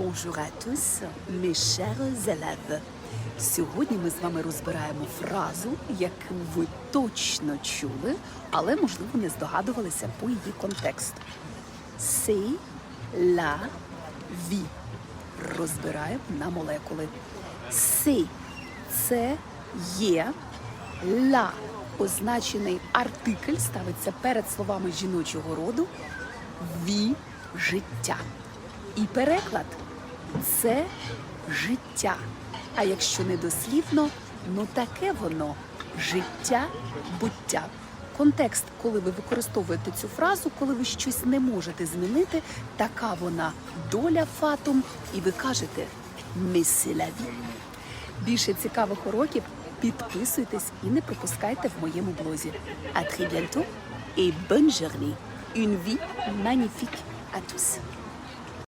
Bonjour à tous, mes. Сьогодні ми з вами розбираємо фразу, яку ви точно чули, але можливо не здогадувалися по її контексту. C'est la vie. Розбираємо на молекули. C'est – це є ла. Означений артикль ставиться перед словами жіночого роду ві життя. І переклад це життя. А якщо не дослівно, ну таке воно життя, буття. Контекст, коли ви використовуєте цю фразу, коли ви щось не можете змінити, така вона доля фатум, і ви кажете «Mais c'est la vie». Більше цікавих уроків підписуйтесь і не пропускайте в моєму блозі. À très bientôt et. Une vie magnifique à tous.